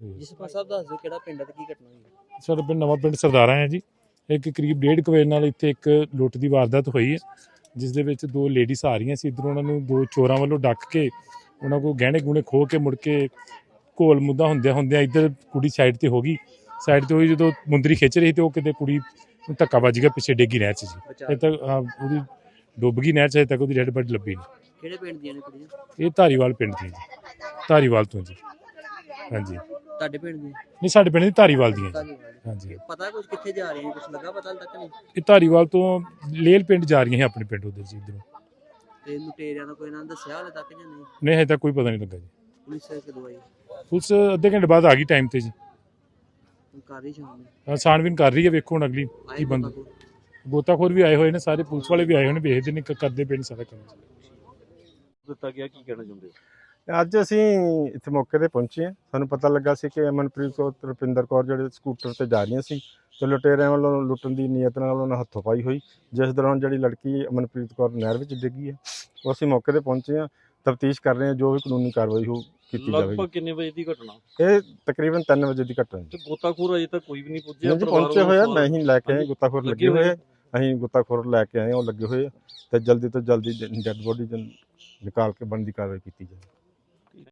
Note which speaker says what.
Speaker 1: ਜਸਪਾਲ ਸਾਹਿਬ ਦੱਸ ਦਿਓ ਕਿਹੜਾ ਪਿੰਡ ਹੈ ਤੇ ਕੀ ਘਟਨਾ ਹੋਈ
Speaker 2: ਸਾਡਾ ਪਿੰਡ ਨਵਾਂ ਪਿੰਡ ਸਰਦਾਰਾ ਹੈ ਜੀ। ਇੱਕ ਕਰੀਬ ਡੇਢ ਕੁ ਵਜੇ ਨਾਲ ਇੱਥੇ ਇੱਕ ਲੁੱਟ ਦੀ ਵਾਰਦਾਤ ਹੋਈ ਹੈ ਜਿਸ ਦੇ ਵਿੱਚ ਦੋ ਲੇਡੀਜ਼ ਆ ਰਹੀਆਂ ਸੀ। ਇੱਧਰੋਂ ਉਹਨਾਂ ਨੂੰ ਦੋ ਚੋਰਾਂ ਵੱਲੋਂ ਡੱਕ ਕੇ ਉਹਨਾਂ ਕੋਲ ਗਹਿਣੇ ਗੁਣੇ ਖੋਹ ਕੇ ਮੁੜ ਕੇ ਘੋਲ ਮੁੱਦਾ ਹੁੰਦਿਆਂ ਹੁੰਦਿਆਂ ਇੱਧਰ ਕੁੜੀ ਸਾਈਡ ਤੇ ਹੋ ਗਈ। ਸਾਈਡ ਤੇ ਹੋਈ ਜਦੋਂ ਮੁੰਦਰੀ ਖਿੱਚ ਰਹੀ ਤੇ ਉਹ ਕਿਤੇ ਕੁੜੀ ਨੂੰ ਧੱਕਾ ਵੱਜ ਗਿਆ ਪਿੱਛੇ ਡੇਗੀ ਨਹਿਰ 'ਚ ਜੀ। ਇਹ ਤੱਕ ਹਾਂ, ਉਹਦੀ ਡੁੱਬ ਗਈ ਨਹਿਰ 'ਚ ਹਜੇ ਤੱਕ ਉਹਦੀ ਡੈਡ ਬੋਡੀ ਲੱਭੀ ਨਹੀਂ।
Speaker 1: ਕਿਹੜੇ ਪਿੰਡ ਦੀਆਂ ਨੇ ਕੁੜੀਆਂ?
Speaker 2: ਇਹ ਧਾਰੀਵਾਲ ਪਿੰਡ ਦੀ ਜੀ। ਧਾਰੀਵਾਲ ਤੋਂ ਜੀ। ਹਾਂਜੀ।
Speaker 1: ਤੁਹਾਡੇ ਪਿੰਡ ਦੀਆਂ
Speaker 2: ਨਹੀਂ ਸਾਡੇ ਪਿੰਡ ਦੀ ਧਾਰੀਵਾਲ ਜੀ।
Speaker 1: ਧੰਨਵਾਦ
Speaker 2: ਹਾਂਜੀ।
Speaker 1: ਪਤਾ ਕੁਝ ਕਿੱਥੇ ਜਾ ਰਹੀਆਂ ਕੁਝ ਲੱਗਾ ਪਤਾ ਹਾਲੇ ਤੱਕ ਨਹੀਂ?
Speaker 2: ਇਹ ਧਾਰੀਵਾਲ ਤੋਂ ਲੇਲ ਪਿੰਡ ਜਾ ਰਹੀਆਂ ਹੈ ਆਪਣੇ ਪਿੰਡ ਉਧਰ ਜੀ ਇਧਰੋਂ।
Speaker 1: ਤੇ ਲੁਟੇਰਿਆਂ ਦਾ ਕੋਈ ਨਾਂ ਦੱਸਿਆ ਹਾਲੇ ਤੱਕ ਜਾਂ ਨਹੀਂ?
Speaker 2: ਨਹੀਂ ਹਜੇ ਤੱਕ ਕੋਈ ਪਤਾ ਨਹੀਂ ਲੱਗਾ ਜੀ।
Speaker 1: ਪੁਲਿਸ ਕਦੋਂ ਆਈ?
Speaker 2: ਪੁਲਿਸ ਅੱਧੇ ਘੰਟੇ ਬਾਅਦ ਆ ਗਈ ਟਾਈਮ ਤੇ ਜੀ।
Speaker 1: ਹੁਣ ਕਰ ਰਹੀ ਸ਼ਾਮ ਨੂੰ?
Speaker 2: ਛਾਣਬੀਨ ਕਰ ਰਹੀ ਹੈ ਵੇਖੋ ਹੁਣ ਅਗਲੀ
Speaker 1: ਆਏ
Speaker 2: ਕੀ ਬੰਦ।
Speaker 1: ਬੰਦਾ
Speaker 2: ਗੋਤਾਖੋਰ ਵੀ ਆਏ ਹੋਏ ਨੇ ਸਾਰੇ ਪੁਲਿਸ ਵਾਲੇ ਵੀ ਆਏ ਹੋਏ ਨੇ ਵੇਖਦੇ ਨੇ ਕ- ਕਰਦੇ ਪਏ ਨੇ ਸਾਰਾ ਕੰਮ।
Speaker 3: ਦਿੱਤਾ ਗਿਆ ਕੀ ਕਹਿਣਾ ਚਾਹੁੰਦੇ ਹੋ?
Speaker 4: ਅੱਜ ਅਸੀਂ ਇੱਥੇ ਮੌਕੇ ਤੇ ਪਹੁੰਚੇ ਹਾਂ। ਸਾਨੂੰ ਪਤਾ ਲੱਗਾ ਸੀ ਕਿ ਅਮਨਪ੍ਰੀਤ ਕੌਰ ਤੇ ਰੁਪਿੰਦਰ ਕੌਰ ਜਿਹੜੇ ਸਕੂਟਰ ਤੇ ਜਾ ਰਹੀਆਂ ਸੀ ਤੇ ਲੁਟੇਰਿਆਂ ਵੱਲੋਂ ਲੁੱਟਣ ਦੀ ਨੀਅਤ ਨਾਲ ਉਹਨਾਂ ਹੱਥੋਂ ਪਾਈ ਹੋਈ। ਜਿਸ ਦੌਰਾਨ ਜਿਹੜੀ ਲੜਕੀ ਅਮਨਪ੍ਰੀਤ ਕੌਰ ਨਹਿਰ ਵਿੱਚ ਡਿੱਗੀ ਹੈ ਉਹ ਅਸੀਂ ਮੌਕੇ ਤੇ ਪਹੁੰਚੇ ਹਾਂ। ਤਫਤੀਸ਼ ਕਰ ਰਹੇ ਹਾਂ ਜੋ ਵੀ ਕਾਨੂੰਨੀ ਕਾਰਵਾਈ ਹੋ ਕੀਤੀ ਜਾਵੇਗੀ।
Speaker 3: ਲਗਭਗ ਕਿੰਨੇ ਵਜੇ ਦੀ ਘਟਨਾ?
Speaker 4: ਇਹ ਤਕਰੀਬਨ 3 ਵਜੇ ਦੀ ਘਟਨਾ ਹੈ
Speaker 3: ਤੇ ਗੋਤਾਖੋਰ ਅਜੇ ਤੱਕ ਕੋਈ ਵੀ ਨਹੀਂ ਪੁੱਜਿਆ
Speaker 4: ਜੀ ਪਹੁੰਚੇ ਹੋਏ ਆ
Speaker 3: ਵੱਲੋਂ
Speaker 4: ਮੈਂ ਹੀ ਲੈ ਕੇ ਆਏ ਗੁੱਤਾਖੋਰ
Speaker 3: ਲੱਗੇ
Speaker 4: ਹੋਏ ਅਸੀਂ ਗੁੱਤਾਖੋਰ ਲੈ ਕੇ ਆਏ ਉਹ ਲੱਗੇ ਹੋਏ ਤੇ ਜਲਦੀ ਤੋਂ ਜਲਦੀ ਡੈੱਡ ਬੋਡੀ ਨਿਕਾਲ ਕੇ ਬਣਦੀ ਕਾਰਵਾਈ ਕੀਤੀ ਜਾਵੇ।